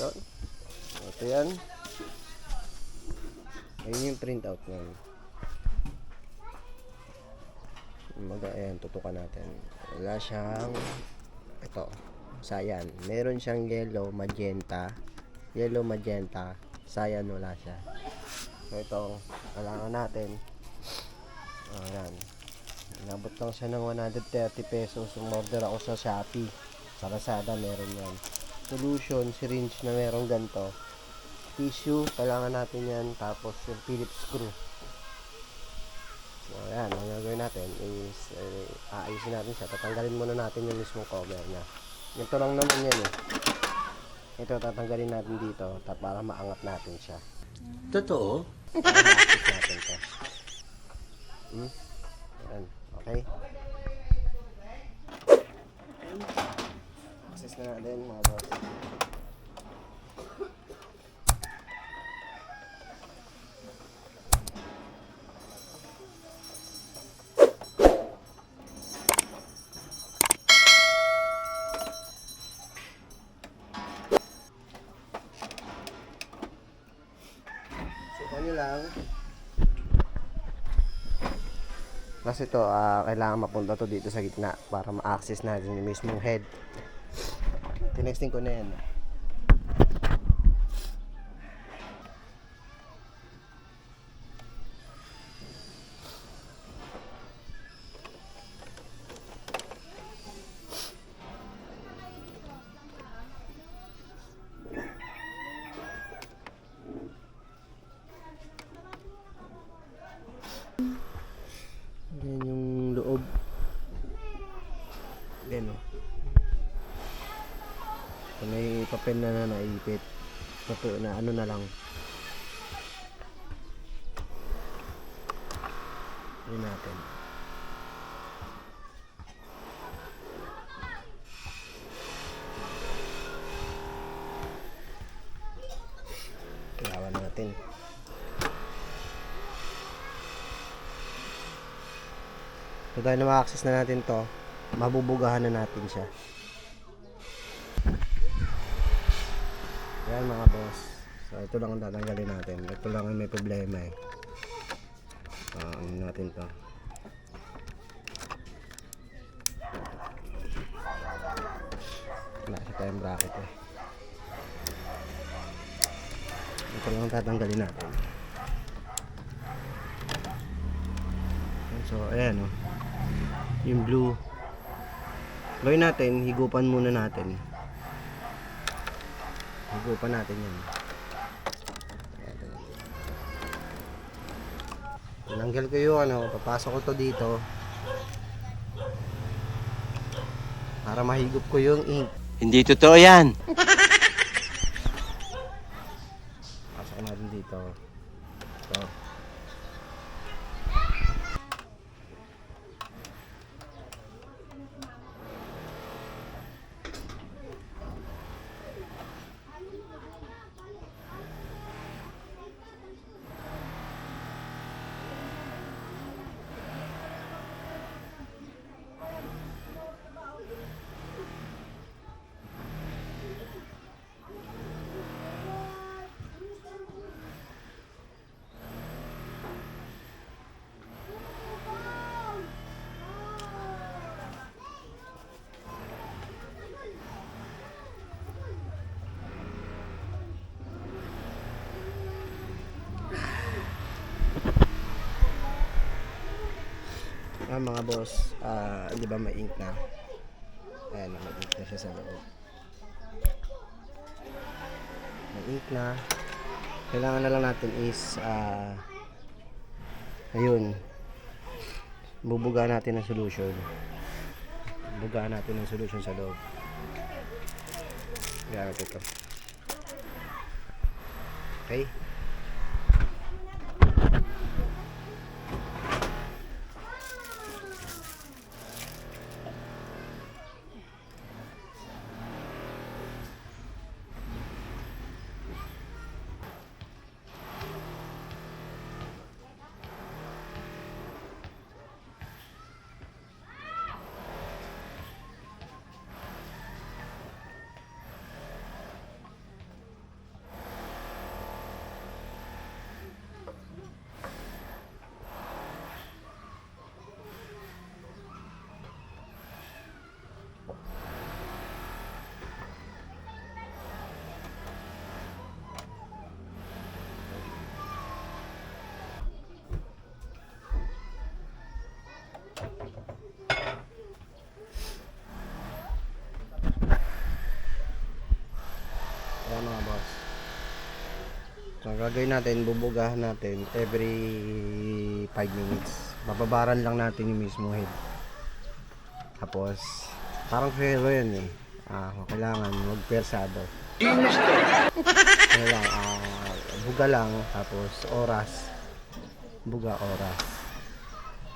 Yun. Ito yan. Ayun yung printout niyan. Mag ayan, tutukan natin. Wala siyang ito. Sayan. Meron siyang yellow, magenta. Yellow, magenta. Sayan wala siya. So ito, kailangan natin. Ayan. Inabot lang siya ng 130 pesos. Umorder ako sa Shopee. Sa Lazada meron yan. Solution, syringe na meron ganito. Tissue, kailangan natin yan. Tapos yung Phillips screw. So, ayan, ang gagawin natin is eh, aayusin natin siya. Tatanggalin muna natin yung mismong cover niya. Ito lang naman yan eh. Ito tatanggalin natin dito para maangat natin siya. Totoo? Natin to. Hmm? Ayan, okay. Na natin mga boss. Nyo lang. Kasi ito, ah, kailangan mapunta to dito sa gitna para ma-access natin yung mismong head. Tinexting ko na. Yan So, may papel na na naipit. Totoo na ano na lang. Yun natin. Ilawan natin. So dahil na ma-access na natin to, mabubugahan na natin siya. Yan mga boss. So ito lang ang tatanggalin natin. Ito lang ang may problema eh. Ah, ano natin to. Wala siya tayong bracket eh. Ito lang ang tatanggalin natin. So, ayan o. Yung blue. Gawin natin, higupan muna natin. Higupan natin yan. Tinanggal ko yung ano, papasok ko to dito. Para mahigop ko yung ink. Hindi totoo yan. Pasok natin dito. Ito. Mga boss, ah, di ba may ink na? Ayan, may ink na siya sa loob. May ink na. Kailangan na lang natin is, ah, ayun, bubuga natin ng solution. Buga natin ng solution sa loob. Gamit ito. Okay? So, gagawin natin, bubugahan natin every 5 minutes. Bababaran lang natin yung mismo head. Tapos, parang ferro yan eh. Ah, kailangan magpersado. Lang, ah, buga lang, tapos oras. Buga, oras.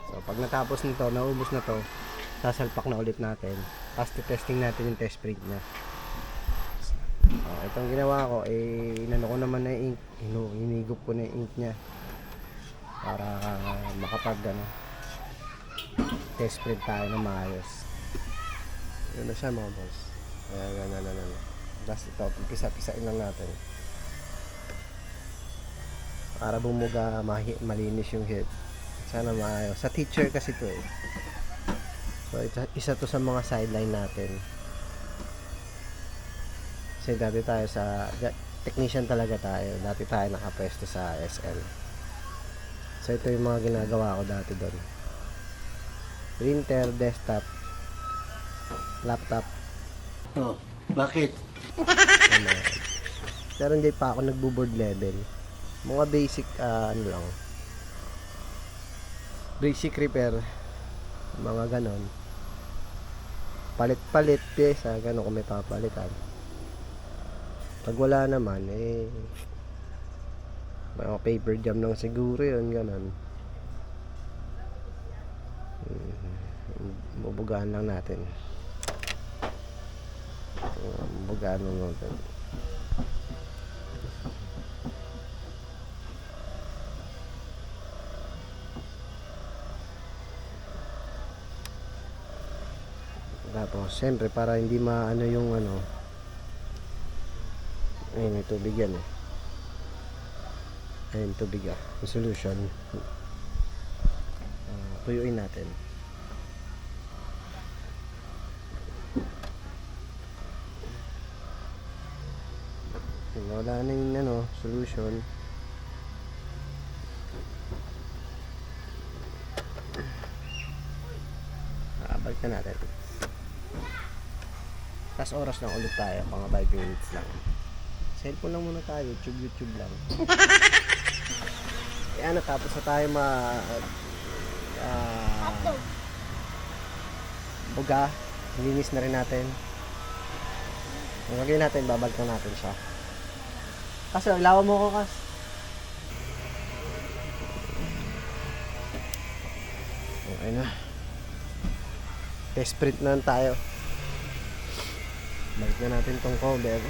So, pag natapos nito, naubos na to, sasalpak na ulit natin. Tapos testing natin yung test spring niya. Oh, itong ginawa ko, eh, inano ko naman na ink. Hinu, hinigop ko na ink niya. Para makapag, ano, test spread tayo na maayos. Yun na siya mga boss. Ayan, ayan, ayan, ayan. Tapos ito, pisa-pisain lang natin. Para bumuga, malinis yung head. Sana maayos. Sa teacher kasi to eh. So, isa, isa to sa mga sideline natin. Kasi dati tayo sa technician talaga tayo. Dati tayo nakapwesto sa SL. So ito yung mga ginagawa ko dati doon. Printer, desktop, laptop, Oh, bakit? ano. Pero hindi pa ako nagbo-board level. Mga basic ah, ano lang. Basic repair. Mga ganon. Palit-palit pyesa, ganon kung may papalitan. Pag wala naman, eh, mga paper jam lang siguro yun, ganon. Hmm, Bubugaan lang natin. Bubugaan lang natin. Tapos, siyempre, para hindi maano yung ano, ayun, may tubig yan eh. Ayun, tubig ah. Yung solution. Ah, tuyuin natin. Wala na yung ano, solution. Ah, balik na natin. Tapos oras lang ulit tayo, mga 5 minutes lang. Cellphone lang muna tayo, YouTube, YouTube lang. Kaya natapos na tayo ma... ah buga, linis na rin natin. Ang gagawin natin, babalik na natin siya. Kasi, lawa mo ko, Kas. Okay na. Test print na tayo. Balik na natin tong cover.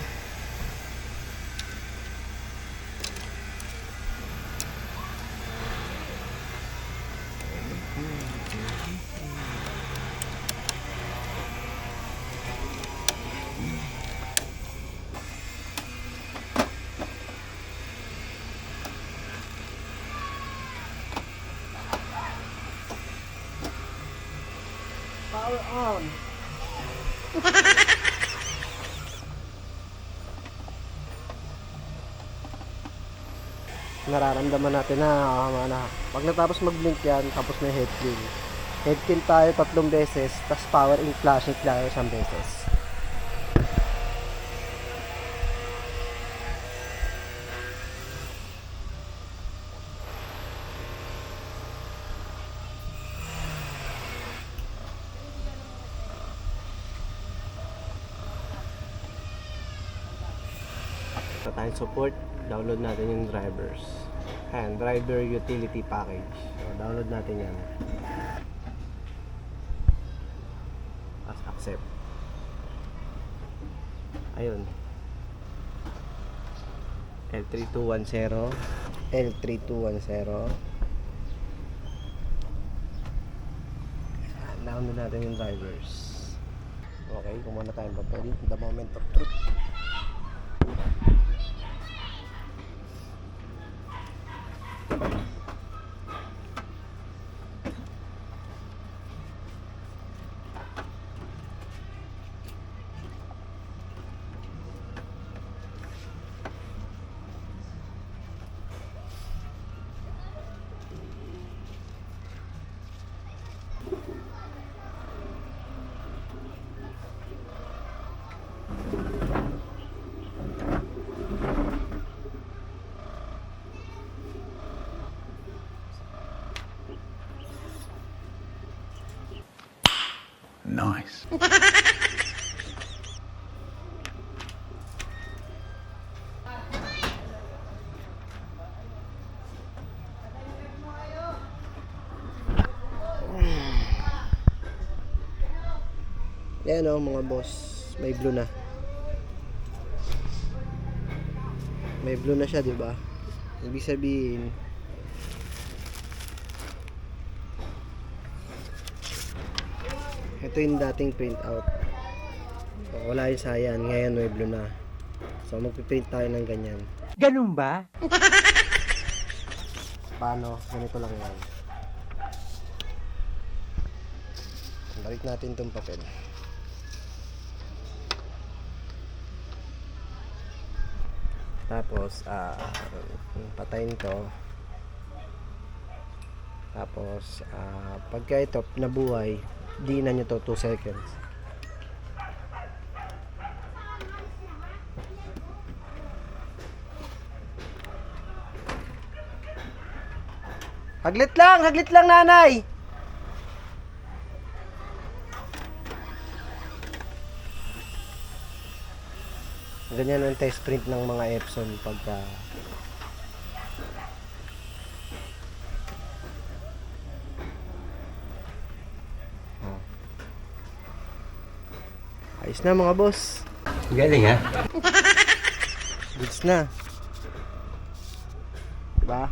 Power on! nararamdaman natin na ah, na. Pag natapos mag-blink yan tapos may head kill. Head kill tayo tatlong beses tapos power in flashing tayo isang beses tayong support, download natin yung drivers. Ayan, driver utility package. So, download natin yan. Tapos accept. Ayun. L3210 L3210 Ayan, Download natin yung drivers. Okay, kumuha na tayong papel. The moment of truth. Yan o mga boss, may blue na. May blue na siya, di ba? Ibig sabihin, ito yung dating print out. Wala yung sayan, ngayon blue na. So magpiprint tayo ng ganyan. Ganun ba? Paano? Ganito lang yan. Balik natin itong papel. Tapos, ah, patayin to. Tapos, ah, pagka ito nabuhay, di na nyo to 2 seconds. Haglit lang! Haglit lang, nanay! Ganyan ang test print ng mga Epson pagka Ayos na mga boss. Galing ha? Goods na. Diba?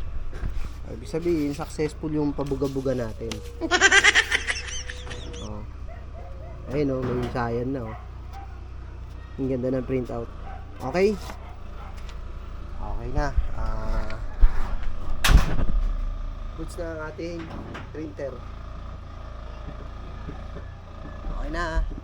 Ibig sabihin, successful yung pabuga-buga natin. oh. Ayun oh, may sayan na oh. Ang ganda ng printout. Okay? Okay na. Ah. goods na ang ating printer. Okay na. ah.